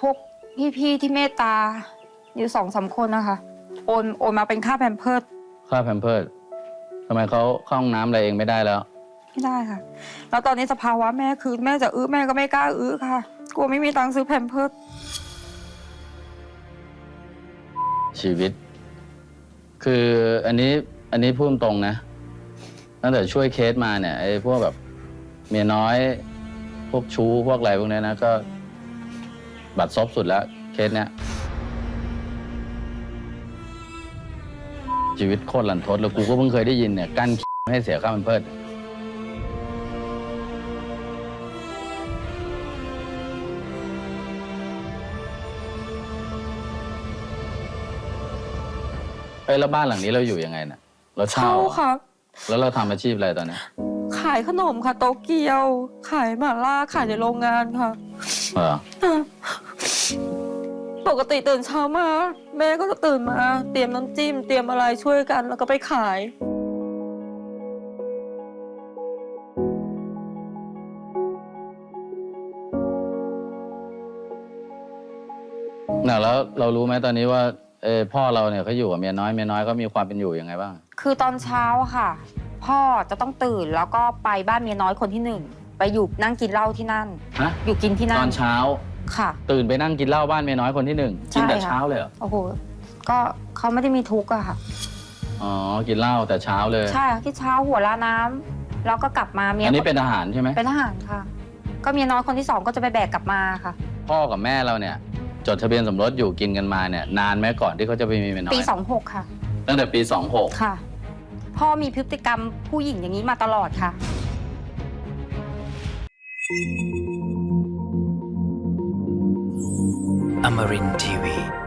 พวกพี่ๆที่เมตตาอยู่สองสามคนนะคะโอนโอนมาเป็นค่าแพมเพิร์ดค่าแพมเพิร์ดทำไมเขาเข้าห้องน้ำอะไรเองไม่ได้แล้ว ไม่ได้ค่ะ แล้วตอนนี้สภาวะแม่คือแม่จะอื้อแม่ก็ไม่กล้าอื้อค่ะ กลัวไม่มีตังค์ซื้อแพมเพิร์ดชีวิต คืออันนี้อันนี้พูดตรงๆนะ ตั้งแต่ช่วยเคสมาเนี่ยไอ้พวกแบบเมียน้อย พวกชู้พวกอะไรพวกเนี้ยนะก็ บัตรซบสุดแล้วเคสเนี้ยชีวิตโคตรลันทดแล้วกูก็เพิ่งเคยได้ยินเนี่ยกั้นไม่ให้เสียค่ามันเพิดเอ้ยแล้วบ้านหลังนี้เราอยู่ยังไงน่ะเราเช่าเช่าเหรอค่ะ แล้วเราทำอาชีพอะไรตอนนี้ขายขนมค่ะ โตเกียว ขายหม่าล่าขายในโรงงานค่ะเหรอ ปกติตื่นเช้ามา แม่ก็จะตื่นมา เตรียมน้ำจิ้ม เตรียมอะไรช่วยกัน แล้วก็ไปขาย น่ะแล้วเรารู้ไหมตอนนี้ว่าเออพ่อเราเนี่ยเขาอยู่กับเมียน้อยเมียน้อยก็มีความเป็นอยู่ยังไงบ้าง คือตอนเช้าอะค่ะ พ่อจะต้องตื่นแล้วก็ไปบ้านเมียน้อยคนที่หนึ่ง ไปอยู่นั่งกินเหล้าที่นั่น ฮะอยู่กินที่นั่ตนอนเช้า ค่ะ ตื่นไปนั่งกินเหล้าบ้านเมียน้อยคนที่หนึ่งใช่กินแต่ค่ะ เช้าเลยเหรอโอ้โหก็เขาไม่ได้มีทุกข์อะค่ะ อ๋อกินเหล้าแต่เช้าเลย ใช่ค่ะที่เช้าหัวลาน้ำแล้วก็กลับมาเมียอันนี้เป็นทหารใช่ไหมเป็นทหารค่ะ ก็เมียน้อยคนที่สองก็จะไปแบกกลับมาค่ะ พ่อกับแม่เราเนี่ย จดทะเบียนสมรสอยู่กินกันมาเนี่ยนานไหมก่อนที่เขาจะไปมีเมียน้อยปีสองหกค่ะตั้งแต่ปีสองหกค่ะ พ่อมีพฤติกรรมผู้หญิงอย่างนี้มาตลอดค่ะ Amarin Tiwi.